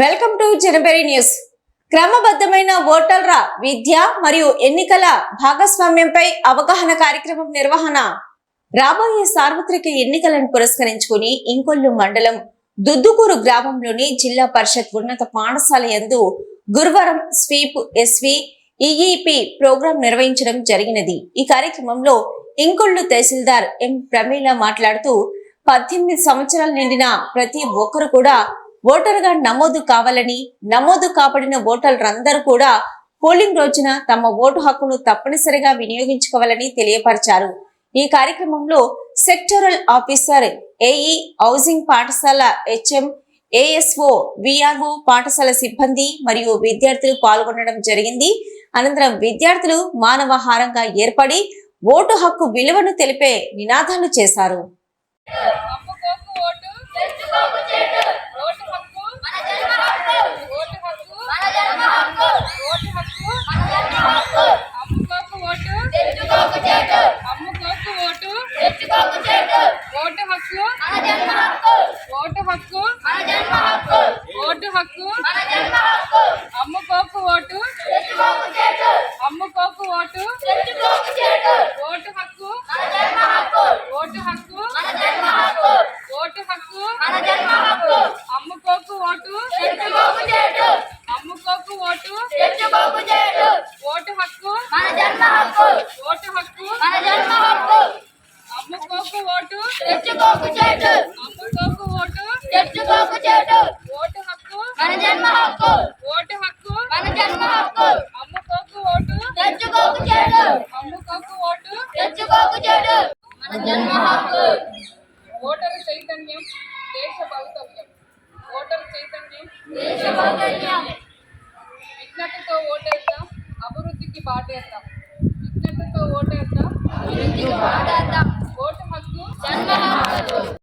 Welcome to జనబెరి news. క్రమబద్ధమైన ఓటర్ల విద్య మరియు ఎన్నికల భాగస్వామ్యంపై అవగాహన కార్యక్రమం నిర్వహణ. రాబోయే సార్వత్రిక ఎన్నికలను పురస్కరించుకుని ఇంకొల్లు మండలం దుద్దుకూరు గ్రామంలోని జిల్లా పరిషత్ ఉన్నత పాఠశాల యందు గురువారం స్వీప్ ఎస్వి ఈఈపి ప్రోగ్రాం నిర్వహించడం జరిగినది. ఈ కార్యక్రమంలో ఇంకొల్లు తహసీల్దార్ ఎం ప్రమీల మాట్లాడుతూ పద్దెనిమిది సంవత్సరాలు నిండిన ప్రతి ఒక్కరు కూడా ఓటరుగా నమోదు కావాలని నమోదు కాబడిన ఓటర్లందరూ కూడా పోలింగ్ రోజున తమ ఓటు హక్కును తప్పనిసరిగా వినియోగించుకోవాలని తెలియపరిచారు. ఈ కార్యక్రమంలో సెక్టరల్ ఆఫీసర్ ఏఈ హౌసింగ్ పాఠశాల హెచ్ఎం ఏఎస్ఓ విఆర్ఓ పాఠశాల సిబ్బంది మరియు విద్యార్థులు పాల్గొనడం జరిగింది. అనంతరం విద్యార్థులు మానవహారంగా ఏర్పడి ఓటు హక్కు విలువను తెలిపే నినాదాలు చేశారు అమ్ముకోకు ఓటు తెచ్చుకోకు చెడు ఓటు హక్కు మన జన్మ హక్కు ఓటు హక్కు మన జన్మ హక్కు ఓటు హక్కు మన జన్మ హక్కు అమ్ముకోకు ఓటు తెచ్చుకోకు చెడు అమ్ముకోకు ఓటు తెచ్చుకోకు చెడు ఓటు హక్కు మన జన్మ హక్కు ఓటు హక్కు. ఓటు హక్కు. అమ్ముకోకు ఓటు. అమ్ముకోకు ఓటు. ఓటు హక్కు. ఓటు హక్కు. ఓటు హక్కు. అమ్ముకోకు ఓటు. అమ్ముకోకు ఓటు. తెచ్చుకోకు చెడు అమ్ముకోకు ఓటు తెచ్చుకోకు చెడు ఓటు హక్కు మన జన్మ హక్కు ఓటు హక్కు మన జన్మ హక్కు అమ్ముకోకు ఓటు తెచ్చుకోకు చెడు అమ్ముకోకు ఓటు తెచ్చుకోకు చెడు మన జన్మ హక్కు ఓటరు చైతన్యం దేశ భవితవ్యం ఓటరు చైతన్యం దేశ భవితవ్యం విజ్ఞతతో ఓటేద్దాం అభివృద్ధికి బాటేద్దాం విజ్ఞతతో ఓటేద్దాం అభివృద్ధికి బాటేద్దాం Yeah.